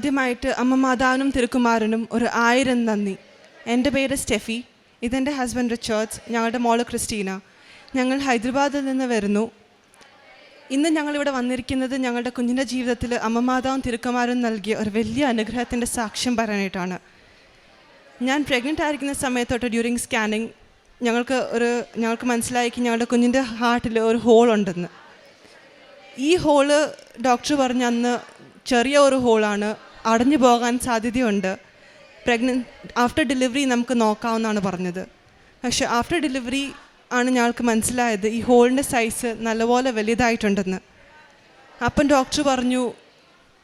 ആദ്യമായിട്ട് അമ്മ മാതാവിനും തിരുക്കുമാരനും ഒരു ആയിരം നന്ദി. എന്റെ പേര് സ്റ്റെഫി. ഇതെന്റെ ഹസ്ബൻഡ് റിച്ചേർഡ്സ്. ഞങ്ങളുടെ മോൾ ക്രിസ്റ്റീന. ഞങ്ങൾ ഹൈദരാബാദിൽ നിന്ന് വരുന്നു. ഇന്ന് ഞങ്ങളിവിടെ വന്നിരിക്കുന്നത് ഞങ്ങളുടെ കുഞ്ഞിന്റെ ജീവിതത്തിൽ അമ്മ മാതാവും തിരുക്കുമാരും നൽകിയ ഒരു വലിയ അനുഗ്രഹത്തിന്റെ സാക്ഷ്യം പറയാനായിട്ടാണ്. ഞാൻ പ്രഗ്നന്റ് ആയിരിക്കുന്ന സമയത്തോട്ട് ഡ്യൂറിങ് സ്കാനിങ് ഞങ്ങൾക്ക് ഒരു ഞങ്ങൾക്ക് മനസ്സിലായി ഞങ്ങളുടെ കുഞ്ഞിന്റെ ഹാർട്ടിൽ ഒരു ഹോൾ ഉണ്ടെന്ന്. ഈ ഹോൾ ഡോക്ടർ പറഞ്ഞ അന്ന് ചെറിയ ഒരു ഹോളാണ് അടഞ്ഞു പോകാൻ സാധ്യതയുണ്ട്. പ്രഗ്നൻ ആഫ്റ്റർ ഡെലിവറി നമുക്ക് നോക്കാമെന്നാണ് പറഞ്ഞത്. പക്ഷെ ആഫ്റ്റർ ഡെലിവറി ആണ് ഞങ്ങൾക്ക് മനസ്സിലായത് ഈ ഹോളിന്റെ സൈസ് നല്ലപോലെ വലുതായിട്ടുണ്ടെന്ന്. അപ്പം ഡോക്ടർ പറഞ്ഞു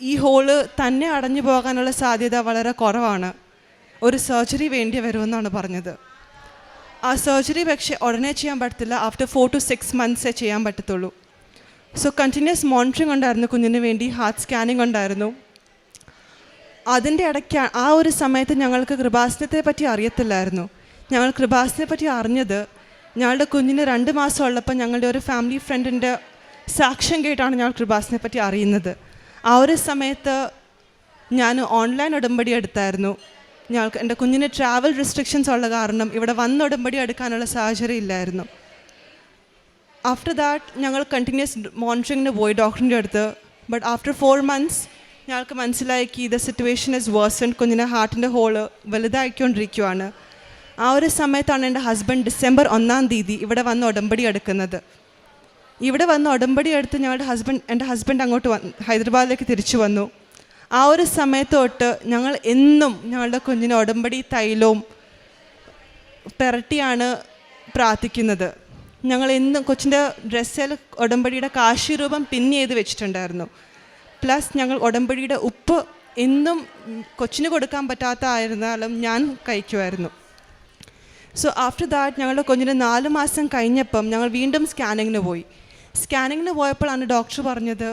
ഈ ഹോൾ തന്നെ അടഞ്ഞു പോകാനുള്ള സാധ്യത വളരെ കുറവാണ്. ഒരു സർജറി വേണ്ടി വരുമെന്നാണ് പറഞ്ഞത്. ആ സർജറി പക്ഷേ ഉടനെ ചെയ്യാൻ പറ്റത്തില്ല. ആഫ്റ്റർ ഫോർ ടു സിക്സ് മന്ത്സേ ചെയ്യാൻ പറ്റത്തുള്ളൂ. സോ കണ്ടിന്യൂസ് മോണിറ്ററിംഗ് ഉണ്ടായിരുന്നു കുഞ്ഞിന് വേണ്ടി ഹാർട്ട് സ്കാനിങ് ഉണ്ടായിരുന്നു. അതിന്റെ ഇടയ്ക്ക് ആ ഒരു സമയത്ത് ഞങ്ങൾക്ക് കൃപാസനത്തെ പറ്റി അറിയത്തില്ലായിരുന്നു. ഞങ്ങൾ കൃപാസനത്തെ പറ്റി അറിഞ്ഞത് ഞങ്ങളുടെ കുഞ്ഞിന് രണ്ട് മാസം ഉള്ളപ്പോൾ ഞങ്ങളുടെ ഒരു ഫാമിലി ഫ്രണ്ടിന്റെ സാക്ഷ്യം കേട്ടാണ് ഞങ്ങൾ കൃപാസനെ പറ്റി അറിയുന്നത്. ആ ഒരു സമയത്ത് ഞാൻ ഓൺലൈൻ ഉടമ്പടി എടുത്തായിരുന്നു. ഞങ്ങൾക്ക് എന്റെ കുഞ്ഞിന് ട്രാവൽ റെസ്ട്രിക്ഷൻസ് ഉള്ള കാരണം ഇവിടെ വന്ന് ഉടമ്പടി എടുക്കാനുള്ള സാഹചര്യം ഇല്ലായിരുന്നു. ആഫ്റ്റർ ദാറ്റ് ഞങ്ങൾ കണ്ടിന്യൂസ് മോണിറ്ററിങ്ങിന് പോയി ഡോക്ടറിന്റെ അടുത്ത്. ബട്ട് ആഫ്റ്റർ ഫോർ മന്ത്സ് ഞങ്ങൾക്ക് മനസ്സിലാക്കി ദ സിറ്റുവേഷൻ ഇസ് വേഴ്സൺ കുഞ്ഞിന്റെ ഹാർട്ടിന്റെ ഹോൾ വലുതായിക്കൊണ്ടിരിക്കുവാണ്. ആ ഒരു സമയത്താണ് എന്റെ ഹസ്ബൻഡ് ഡിസംബർ ഒന്നാം തീയതി ഇവിടെ വന്ന് ഉടമ്പടി എടുക്കുന്നത്. ഇവിടെ വന്ന് ഉടമ്പടി എടുത്ത് ഞങ്ങളുടെ ഹസ്ബൻഡ് എന്റെ ഹസ്ബൻഡ് അങ്ങോട്ട് വന്ന് ഹൈദരാബാദിലേക്ക് തിരിച്ചു വന്നു. ആ ഒരു സമയത്ത് തൊട്ട് ഞങ്ങൾ എന്നും ഞങ്ങളുടെ കുഞ്ഞിന് ഉടമ്പടി തൈലവും പെരട്ടിയാണ് പ്രാർത്ഥിക്കുന്നത്. ഞങ്ങൾ എന്നും കൊച്ചിന്റെ ഡ്രസ്സിൽ ഉടമ്പടിയുടെ കാശി രൂപം പിൻ ചെയ്ത് വെച്ചിട്ടുണ്ടായിരുന്നു. പ്ലസ് ഞങ്ങൾ ഉടമ്പടിയുടെ ഉപ്പ് എന്നും കൊച്ചിന് കൊടുക്കാൻ പറ്റാത്ത ആയിരുന്നാലും ഞാൻ കഴിക്കുമായിരുന്നു. സോ ആഫ്റ്റർ ദാറ്റ് ഞങ്ങളുടെ കുഞ്ഞിന് നാല് മാസം കഴിഞ്ഞപ്പം ഞങ്ങൾ വീണ്ടും സ്കാനിങ്ങിന് പോയി. സ്കാനിങ്ങിന് പോയപ്പോഴാണ് ഡോക്ടർ പറഞ്ഞത്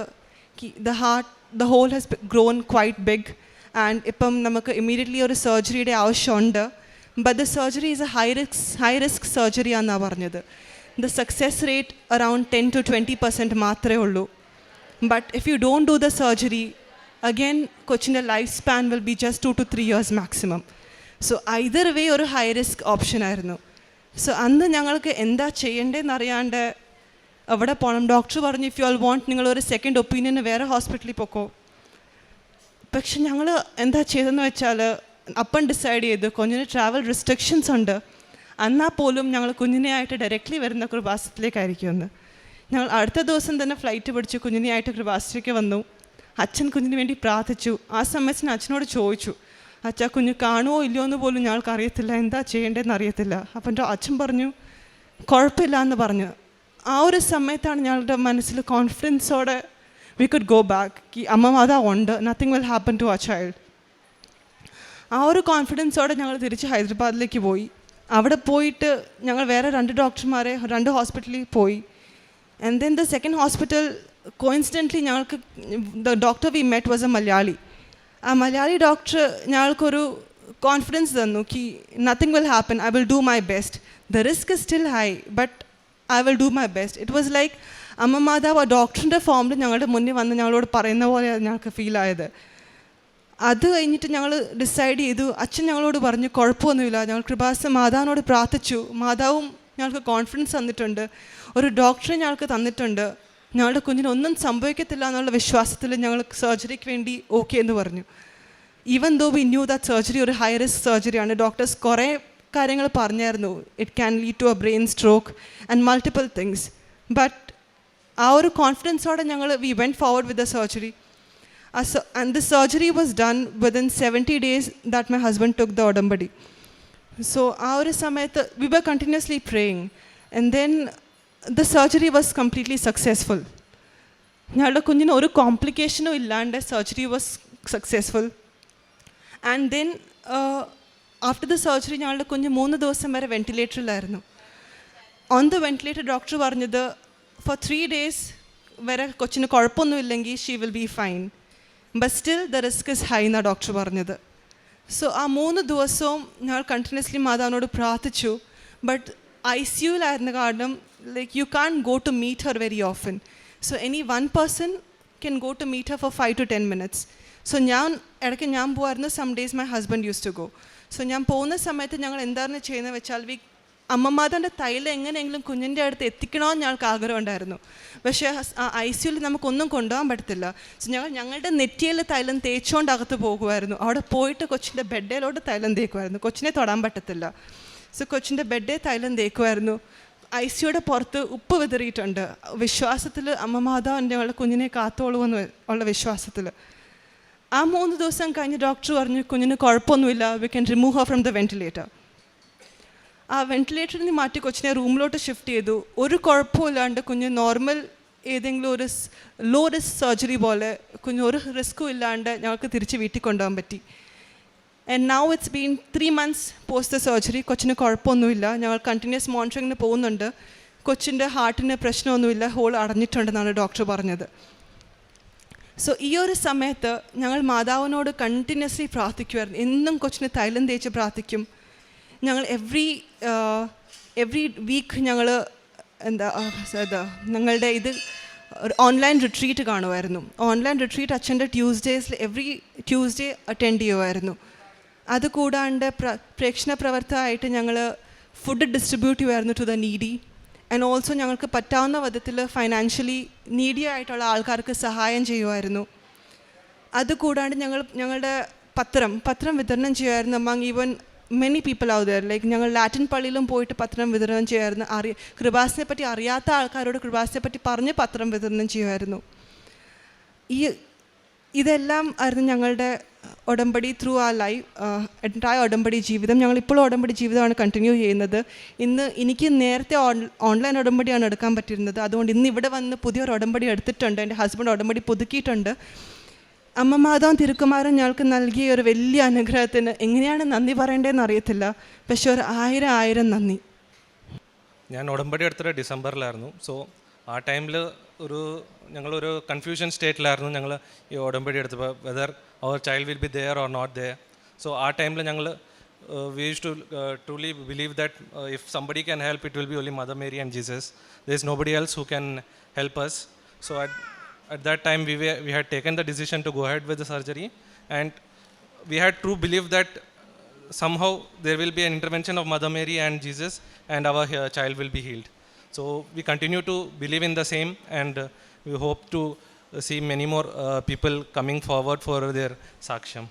the heart the hole has grown quite big and ഇപ്പം നമുക്ക് ഇമ്മീഡിയറ്റ്ലി ഒരു സർജറിയുടെ ആവശ്യമുണ്ട്. But the surgery is a high risk high risk surgery ആണെന്നാണ് പറഞ്ഞത്. The success rate around ten to twenty percent മാത്രമേ ഉള്ളൂ. But if you don't do the surgery, again, life span will be just to two three years maximum so either way ഒരു high risk ഓപ്ഷനായിരുന്നു so അന്ന് ഞങ്ങൾക്ക് എന്താ ചെയ്യേണ്ടതെന്ന് അറിയാണ്ട് അവിടെ പോകണം ഡോക്ടർ പറഞ്ഞു ഇഫ് യു ആൾ വോണ്ട് നിങ്ങൾ ഒരു സെക്കൻഡ് ഒപ്പീനിയന് വേറെ ഹോസ്പിറ്റലിൽ പൊക്കോ. പക്ഷെ ഞങ്ങൾ എന്താ ചെയ്തതെന്ന് വെച്ചാൽ അപ്പം ഡിസൈഡ് ചെയ്തു കുഞ്ഞിന് ട്രാവൽ റെസ്ട്രിക്ഷൻസ് ഉണ്ട്. എന്നാൽ പോലും ഞങ്ങൾ കുഞ്ഞിനെ ആയിട്ട് ഡയറക്റ്റ്ലി വരുന്ന കൃപാസത്തിലേക്കായിരിക്കുമെന്ന് ഞങ്ങൾ അടുത്ത ദിവസം തന്നെ ഫ്ലൈറ്റ് പിടിച്ച് കുഞ്ഞിനെയായിട്ട് കൃപാശ്രയ്ക്ക് വന്നു. അച്ഛൻ കുഞ്ഞിന് വേണ്ടി പ്രാർത്ഥിച്ചു. ആ സമയത്തിന് അച്ഛനോട് ചോദിച്ചു അച്ഛാ കുഞ്ഞ് കാണുമോ ഇല്ലയോ എന്ന് പോലും ഞങ്ങൾക്ക് അറിയത്തില്ല. എന്താ ചെയ്യേണ്ടതെന്ന് അറിയത്തില്ല. അപ്പം എന്റെ അച്ഛൻ പറഞ്ഞു കുഴപ്പമില്ല എന്ന് പറഞ്ഞു. ആ ഒരു സമയത്താണ് ഞങ്ങളുടെ മനസ്സിൽ കോൺഫിഡൻസോടെ വി കുഡ് ഗോ ബാക്ക് കി അമ്മ അതാ ഉണ്ട്. Nothing will happen to a child ആ ഒരു കോൺഫിഡൻസോടെ ഞങ്ങൾ തിരിച്ച് ഹൈദരാബാദിലേക്ക് പോയി. അവിടെ പോയിട്ട് ഞങ്ങൾ വേറെ രണ്ട് ഡോക്ടർമാരെ രണ്ട് ഹോസ്പിറ്റലിൽ പോയി. And then the second hospital coincidentally ഞങ്ങൾക്ക് the doctor we met was a Malayali ആ മലയാളി ഡോക്ടർ ഞങ്ങൾക്കൊരു കോൺഫിഡൻസ് തന്നു കി nothing will happen I will do my best the risk is still high but I will do my best it was like അമ്മ മാതാവ് ആ ഡോക്ടറിന്റെ ഫോമിൽ ഞങ്ങളുടെ മുന്നിൽ വന്ന് ഞങ്ങളോട് പറയുന്ന പോലെ ഞങ്ങൾക്ക് ഫീൽ ആയത്. അത് കഴിഞ്ഞിട്ട് ഞങ്ങൾ ഡിസൈഡ് ചെയ്തു അച്ഛൻ ഞങ്ങളോട് പറഞ്ഞു കുഴപ്പമൊന്നുമില്ല ഞങ്ങൾ കൃപാസ മാതാവിനോട് പ്രാർത്ഥിച്ചു. മാതാവും ഞങ്ങൾക്ക് കോൺഫിഡൻസ് തന്നിട്ടുണ്ട്. ഒരു ഡോക്ടറെ ഞങ്ങൾക്ക് തന്നിട്ടുണ്ട്. ഞങ്ങളുടെ കുഞ്ഞിന് ഒന്നും സംഭവിക്കത്തില്ല എന്നുള്ള വിശ്വാസത്തിൽ ഞങ്ങൾ സർജറിക്ക് വേണ്ടി ഓക്കെ എന്ന് പറഞ്ഞു. Even though we knew that surgery ഒരു ഹൈ റിസ്ക് സർജറിയാണ് ഡോക്ടേഴ്സ് കുറേ കാര്യങ്ങൾ പറഞ്ഞായിരുന്നു. It can lead to a brain stroke and multiple things but ആ ഒരു കോൺഫിഡൻസോടെ ഞങ്ങൾ we went forward with the surgery and the surgery was done within seventy days that my husband took the ഉടമ്പടി so ആ ഒരു സമയത്ത് we were continuously praying and then the surgery was completely successful ഞങ്ങളുടെ കുഞ്ഞിന് ഒരു കോംപ്ലിക്കേഷനും ഇല്ലാണ്ട് surgery was successful and then after the surgery ഞങ്ങളുടെ കുഞ്ഞ് മൂന്ന് ദിവസം വരെ വെന്റിലേറ്ററിലായിരുന്നു ഓൺ ദ വെന്റിലേറ്റർ ഡോക്ടർ പറഞ്ഞത് ഫോർ ത്രീ ഡേയ്സ് വരെ കൊച്ചിന് കുഴപ്പമൊന്നുമില്ലെങ്കിൽ she will be fine but still the risk is high എന്നാണ് ഡോക്ടർ പറഞ്ഞത്. സോ ആ മൂന്ന് ദിവസവും ഞങ്ങൾ കണ്ടിന്യൂസ്ലി മാതാവിനോട് പ്രാർത്ഥിച്ചു. ബട്ട് ഐ സി യുവിലായിരുന്ന കാരണം like you can't go to meet her very often so any one person can go to meet her four five to ten minutes so ഞാൻ ഇടയ്ക്ക് ഞാൻ പോകാറുണ്ട് some days my husband used to go so ഞാൻ പോകുന്ന സമയത്ത് ഞങ്ങൾ എന്താണ് ചെയ്യുന്നത് വെച്ചാൽ വി അമ്മമാതന്റെ തൈലം എങ്ങനെയെങ്കിലും കുഞ്ഞിന്റെ അടുത്ത് എത്തിക്കണമെന്ന് ഞങ്ങൾക്ക് ആഗ്രഹം ഉണ്ടായിരുന്നു. പക്ഷേ ഐ സിയുവിൽ നമുക്കൊന്നും കൊണ്ടുപോകാൻ പറ്റത്തില്ല. സോ ഞങ്ങൾ ഞങ്ങളുടെ നെറ്റിയിൽ തൈലം തേച്ചുകൊണ്ട് അകത്ത് പോകുമായിരുന്നു. അവിടെ പോയിട്ട് കൊച്ചിന്റെ ബെഡേലോട്ട് തൈലം തേക്കുമായിരുന്നു. കൊച്ചിനെ തൊടാൻ പറ്റത്തില്ല. സോ കൊച്ചിന്റെ ബെഡേ തൈലം തേക്കുമായിരുന്നു. ഐ സിയുടെ പുറത്ത് ഉപ്പ് വിതറിയിട്ടുണ്ട്. വിശ്വാസത്തിൽ അമ്മ മാതാവ് എന്റെ ഉള്ള കുഞ്ഞിനെ കാത്തോളുമെന്ന് ഉള്ള വിശ്വാസത്തിൽ. ആ മൂന്ന് ദിവസം കഴിഞ്ഞ് ഡോക്ടർ പറഞ്ഞു കുഞ്ഞിന് കുഴപ്പമൊന്നുമില്ല. We can remove her from the ventilator ആ വെന്റിലേറ്ററിൽ നിന്ന് മാറ്റി കൊച്ചിനെ റൂമിലോട്ട് ഷിഫ്റ്റ് ചെയ്തു. ഒരു കുഴപ്പമില്ലാണ്ട് കുഞ്ഞ് നോർമൽ ഏതെങ്കിലും ഒരു ലോ റിസ്ക് സർജറി പോലെ കുഞ്ഞ് ഒരു റിസ്ക്കും ഇല്ലാണ്ട് ഞങ്ങൾക്ക് തിരിച്ച് വീട്ടിൽ കൊണ്ടുപോകാൻ പറ്റി. And now it's been three months post the surgery കൊച്ചിന് കുഴപ്പമൊന്നുമില്ല. ഞങ്ങൾ കണ്ടിന്യൂസ് മോണിറ്ററിങ്ങിന് പോകുന്നുണ്ട്. കൊച്ചിന്റെ ഹാർട്ടിന് പ്രശ്നമൊന്നുമില്ല. ഹോൾ അടഞ്ഞിട്ടുണ്ടെന്നാണ് ഡോക്ടർ പറഞ്ഞത്. സോ ഈ ഒരു സമയത്ത് ഞങ്ങൾ മാതാവിനോട് കണ്ടിന്യൂസ്ലി പ്രാർത്ഥിക്കുമായിരുന്നു എന്നും കൊച്ചിന് തൈലം തേച്ച് പ്രാർത്ഥിക്കും. ഞങ്ങൾ എവ്രി എവ്രി വീക്ക് ഞങ്ങൾ എന്താ ഇത് ഞങ്ങളുടെ ഇത് ഓൺലൈൻ റിട്രീറ്റ് കാണുമായിരുന്നു. ഓൺലൈൻ റിട്രീറ്റ് അച്ഛന്റെ ട്യൂസ്ഡേസിൽ എവറി ട്യൂസ്ഡേ അറ്റൻഡ് ചെയ്യുമായിരുന്നു. അതുകൂടാണ്ട് പ്ര പ്രേക്ഷണ പ്രവർത്തകമായിട്ട് ഞങ്ങൾ ഫുഡ് ഡിസ്ട്രിബ്യൂട്ട് ചെയ്യുമായിരുന്നു to the needy and also ഞങ്ങൾക്ക് പറ്റാവുന്ന വിധത്തിൽ ഫൈനാൻഷ്യലി നീഡി ആയിട്ടുള്ള ആൾക്കാർക്ക് സഹായം ചെയ്യുമായിരുന്നു. അതുകൂടാണ്ട് ഞങ്ങൾ ഞങ്ങളുടെ പത്രം പത്രം വിതരണം ചെയ്യുമായിരുന്നു അമ്മ even many people other like ഞങ്ങൾ ലാറ്റിൻ പള്ളിയിലും പോയിട്ട് പത്രം വിതരണം ചെയ്യുമായിരുന്നു അറി കൃപാസിനെ പറ്റി അറിയാത്ത ആൾക്കാരോട് കൃപാസിനെ പറ്റി പറഞ്ഞ് പത്രം വിതരണം ചെയ്യുമായിരുന്നു. ഈ ഇതെല്ലാം ആയിരുന്നു ഞങ്ങളുടെ ഉടമ്പടി ത്രൂ ആ ലൈഫ് എന്റായ ഉടമ്പടി ജീവിതം. ഞങ്ങൾ ഇപ്പോഴും ഉടമ്പടി ജീവിതമാണ് കണ്ടിന്യൂ ചെയ്യുന്നത്. ഇന്ന് എനിക്ക് നേരത്തെ ഓൺ ഓൺലൈൻ ഉടമ്പടിയാണ് എടുക്കാൻ പറ്റിയിരുന്നത്. അതുകൊണ്ട് ഇന്ന് ഇവിടെ വന്ന് പുതിയൊരു ഉടമ്പടി എടുത്തിട്ടുണ്ട്. എന്റെ ഹസ്ബൻഡ് ഉടമ്പടി പുതുക്കിയിട്ടുണ്ട്. അമ്മ മാതാവും തിരുക്കുമാരൻ ഞങ്ങൾക്ക് നൽകിയ ഒരു വലിയ അനുഗ്രഹത്തിന് എങ്ങനെയാണ് നന്ദി പറയേണ്ടതെന്ന് അറിയത്തില്ല. പക്ഷെ ഒരു ആയിരം ആയിരം നന്ദി. ഞാൻ ഉടമ്പടി എടുത്തത് ഡിസംബറിലായിരുന്നു. സോ ആ ടൈമിൽ ഒരു ഞങ്ങളൊരു കൺഫ്യൂഷൻ സ്റ്റേറ്റിലായിരുന്നു ഞങ്ങൾ ഈ ഉടമ്പടി എടുത്തപ്പോൾ whether our child will be there or not there so ആ ടൈമിൽ ഞങ്ങൾ we used to truly believe that if somebody can help it will be only Mother Mary and Jesus there is nobody else who can help us so at at that time we, were, we had taken the decision to go ahead with the surgery and we had true belief that somehow there will be an intervention of mother mary and jesus and our uh, child will be healed so we continue to believe in the same and uh, we hope to uh, see many more uh, people coming forward for their saksham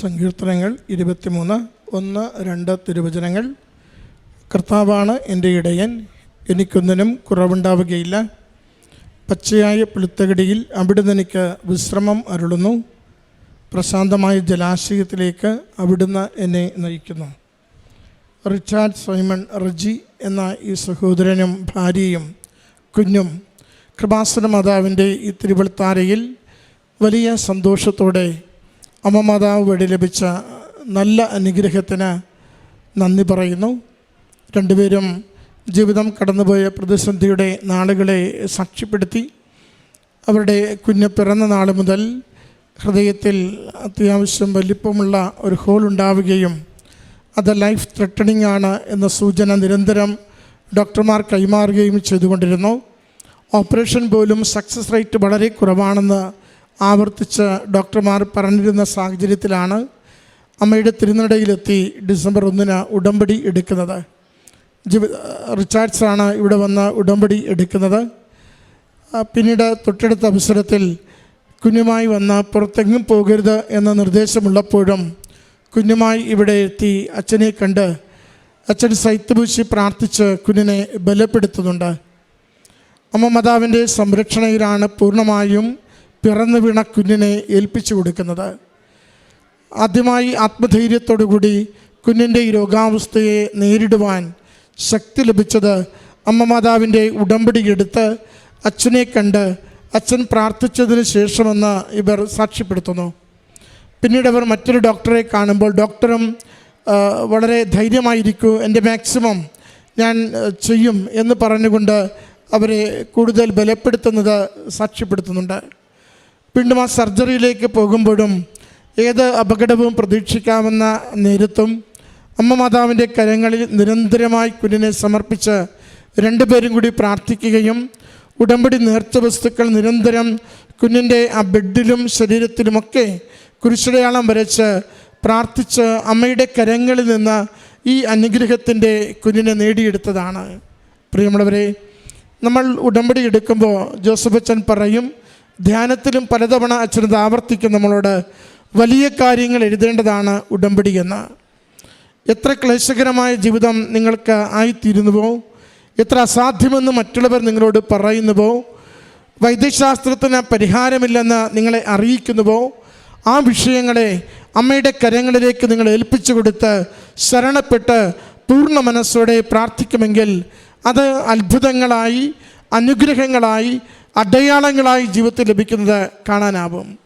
സങ്കീർത്തനങ്ങൾ ഇരുപത്തിമൂന്ന് ഒന്ന് രണ്ട് തിരുവചനങ്ങൾ കർത്താവാണ് എന്റെ ഇടയൻ എനിക്കൊന്നിനും കുറവുണ്ടാവുകയില്ല പച്ചയായ പിളുത്തകടിയിൽ അവിടെ നിനക്ക് വിശ്രമം അരുളുന്നു. പ്രശാന്തമായ ജലാശയത്തിലേക്ക് അവിടുന്ന് എന്നെ നയിക്കുന്നു. റിച്ചാർഡ് സൈമൺ റജി എന്ന ഈ സഹോദരനും ഭാര്യയും കുഞ്ഞും കൃപാസന മാതാവിന്റെ ഈ തിരുവൾത്താരയിൽ വലിയ സന്തോഷത്തോടെ അമ്മ മാതാവ് വഴി ലഭിച്ച നല്ല അനുഗ്രഹത്തിന് നന്ദി പറയുന്നു. രണ്ടുപേരും ജീവിതം കടന്നുപോയ പ്രതിസന്ധിയുടെ നാളുകളെ സാക്ഷ്യപ്പെടുത്തി അവരുടെ കുഞ്ഞ് പിറന്ന നാൾ മുതൽ ഹൃദയത്തിൽ അത്യാവശ്യം വലിപ്പമുള്ള ഒരു ഹോൾ ഉണ്ടാവുകയും അത് ലൈഫ് ത്രെട്ടണിംഗ് ആണ് എന്ന സൂചന നിരന്തരം ഡോക്ടർമാർ കൈമാറുകയും ചെയ്തുകൊണ്ടിരുന്നു. ഓപ്പറേഷൻ പോലും സക്സസ് റേറ്റ് വളരെ കുറവാണെന്ന് ആവർത്തിച്ച് ഡോക്ടർമാർ പറഞ്ഞിരുന്ന സാഹചര്യത്തിലാണ് അമ്മയുടെ തിരുനടയിലെത്തി ഡിസംബർ ഒന്നിന് ഉടമ്പടി എടുക്കുന്നത്. റിച്ചാർഡ്സാണ് ഇവിടെ വന്ന് ഉടമ്പടി എടുക്കുന്നത്. പിന്നീട് തൊട്ടടുത്ത അവസരത്തിൽ കുഞ്ഞുമായി വന്ന് പുറത്തെങ്ങും പോകരുത് എന്ന നിർദ്ദേശമുള്ളപ്പോഴും കുഞ്ഞുമായി ഇവിടെ എത്തി അച്ഛനെ കണ്ട് അച്ഛൻ സൈത്തുപൂശി പ്രാർത്ഥിച്ച് കുഞ്ഞിനെ ബലപ്പെടുത്തുന്നുണ്ട്. അമ്മ മാതാവിന്റെ സംരക്ഷണയിലാണ് പൂർണമായും പിറന്നു വീണ കുഞ്ഞിനെ ഏൽപ്പിച്ചു കൊടുക്കുന്നത്. ആദ്യമായി ആത്മധൈര്യത്തോടുകൂടി കുഞ്ഞിന്റെ ഈ രോഗാവസ്ഥയെ നേരിടുവാൻ ശക്തി ലഭിച്ചത് അമ്മ മാതാവിന്റെ ഉടമ്പടി എടുത്ത് അച്ഛനെ കണ്ട് അച്ഛൻ പ്രാർത്ഥിച്ചതിന് ശേഷമെന്ന് ഇവർ സാക്ഷ്യപ്പെടുത്തുന്നു. പിന്നീട് അവർ മറ്റൊരു ഡോക്ടറെ കാണുമ്പോൾ ഡോക്ടറും വളരെ ധൈര്യമായിരിക്കൂ എന്റെ മാക്സിമം ഞാൻ ചെയ്യും എന്ന് പറഞ്ഞുകൊണ്ട് അവരെ കൂടുതൽ ബലപ്പെടുത്തുന്നത് സാക്ഷ്യപ്പെടുത്തുന്നുണ്ട്. വീണ്ടും ആ സർജറിയിലേക്ക് പോകുമ്പോഴും ഏത് അപകടവും പ്രതീക്ഷിക്കാമെന്ന നേരത്തും അമ്മ മാതാവിന്റെ കരങ്ങളിൽ നിരന്തരമായി കുഞ്ഞിനെ സമർപ്പിച്ച് രണ്ടുപേരും കൂടി പ്രാർത്ഥിക്കുകയും ഉടമ്പടി നേർച്ച വസ്തുക്കൾ നിരന്തരം കുഞ്ഞിന്റെ ആ ബെഡിലും ശരീരത്തിലുമൊക്കെ കുരിശടയാളം വരച്ച് പ്രാർത്ഥിച്ച് അമ്മയുടെ കരങ്ങളിൽ നിന്ന് ഈ അനുഗ്രഹത്തിന്റെ കുഞ്ഞിനെ നേടിയെടുത്തതാണ്. പ്രിയമുള്ളവരെ നമ്മൾ ഉടമ്പടി എടുക്കുമ്പോൾ ജോസഫ് അച്ഛൻ പറയും ധ്യാനത്തിലും പലതവണ അച്ഛനത് ആവർത്തിക്കും നമ്മളോട് വലിയ കാര്യങ്ങൾ എഴുതേണ്ടതാണ് ഉടമ്പടി എന്ന്. എത്ര ക്ലേശകരമായ ജീവിതം നിങ്ങൾക്ക് ആയിത്തീരുന്നുവോ? എത്ര അസാധ്യമെന്ന് മറ്റുള്ളവർ നിങ്ങളോട് പറയുന്നുവോ? വൈദ്യശാസ്ത്രത്തിന് പരിഹാരമില്ലെന്ന് നിങ്ങളെ അറിയിക്കുന്നുവോ? ആ വിഷയങ്ങളെ അമ്മയുടെ കരങ്ങളിലേക്ക് നിങ്ങൾ ഏൽപ്പിച്ചു കൊടുത്ത് ശരണപ്പെട്ട് പൂർണ മനസ്സോടെ പ്രാർത്ഥിക്കുമെങ്കിൽ അത് അത്ഭുതങ്ങളായി അനുഗ്രഹങ്ങളായി അടയാളങ്ങളായി ജീവിതത്തിൽ ലഭിക്കുന്നത് കാണാനാവും.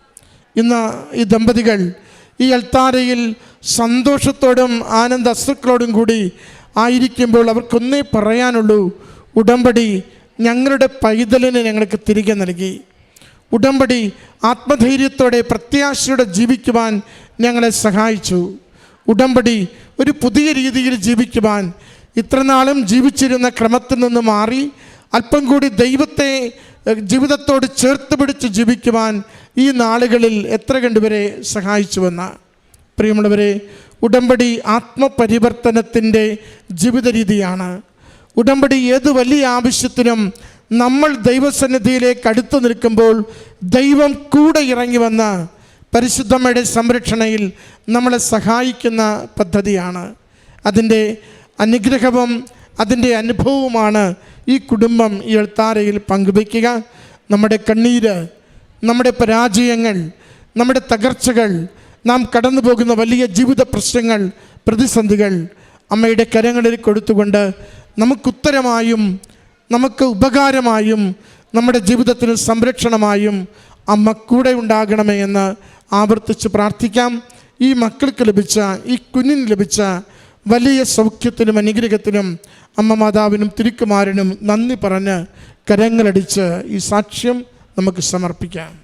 ഇന്ന് ഈ ദമ്പതികൾ ഈ അൽത്താരയിൽ സന്തോഷത്തോടും ആനന്ദ അസുക്കളോടും കൂടി ആയിരിക്കുമ്പോൾ അവർക്കൊന്നേ പറയാനുള്ളൂ ഉടമ്പടി ഞങ്ങളുടെ പൈതലിനെ ഞങ്ങൾക്ക് തിരികെ നൽകി. ഉടമ്പടി ആത്മധൈര്യത്തോടെ പ്രത്യാശയോടെ ജീവിക്കുവാൻ ഞങ്ങളെ സഹായിച്ചു. ഉടമ്പടി ഒരു പുതിയ രീതിയിൽ ജീവിക്കുവാൻ ഇത്രനാളും ജീവിച്ചിരുന്ന ക്രമത്തിൽ നിന്ന് മാറി അല്പം കൂടി ദൈവത്തെ ജീവിതത്തോട് ചേർത്ത് പിടിച്ച് ജീവിക്കുവാൻ ഈ നാളുകളിൽ എത്ര കണ്ടുവരെ സഹായിച്ചുവെന്ന് പ്രിയമുള്ളവരെ ഉടമ്പടി ആത്മപരിവർത്തനത്തിന്റെ ജീവിത രീതിയാണ് ഉടമ്പടി ഏത് വലിയ ആവശ്യത്തിനും നമ്മൾ ദൈവസന്നിധിയിലേക്ക് അടുത്തു നിൽക്കുമ്പോൾ ദൈവം കൂടെ ഇറങ്ങി വന്ന് പരിശുദ്ധമ്മയുടെ സംരക്ഷണയിൽ നമ്മളെ സഹായിക്കുന്ന പദ്ധതിയാണ്. അതിന്റെ അനുഗ്രഹവും അതിന്റെ അനുഭവവുമാണ് ഈ കുടുംബം ഈ എഴുത്താരയിൽ പങ്കുവയ്ക്കുക. നമ്മുടെ കണ്ണീര് നമ്മുടെ പരാജയങ്ങൾ നമ്മുടെ തകർച്ചകൾ നാം കടന്നു പോകുന്ന വലിയ ജീവിത പ്രശ്നങ്ങൾ പ്രതിസന്ധികൾ അമ്മയുടെ കരങ്ങളിൽ കൊടുത്തുകൊണ്ട് നമുക്കുത്തരമായും നമുക്ക് ഉപകാരമായും നമ്മുടെ ജീവിതത്തിന് സംരക്ഷണമായും അമ്മ കൂടെ ഉണ്ടാകണമേ എന്ന് ആവർത്തിച്ച് പ്രാർത്ഥിക്കാം. ഈ മക്കൾക്ക് ലഭിച്ച ഈ കുഞ്ഞിന് ലഭിച്ച വലിയ സൗഖ്യത്തിനും അനുഗ്രഹത്തിനും അമ്മ മാതാവിനും തിരുക്കുമാരനും നന്ദി പറഞ്ഞ് കരങ്ങളടിച്ച് ഈ സാക്ഷ്യം നമുക്ക് സമർപ്പിക്കാം.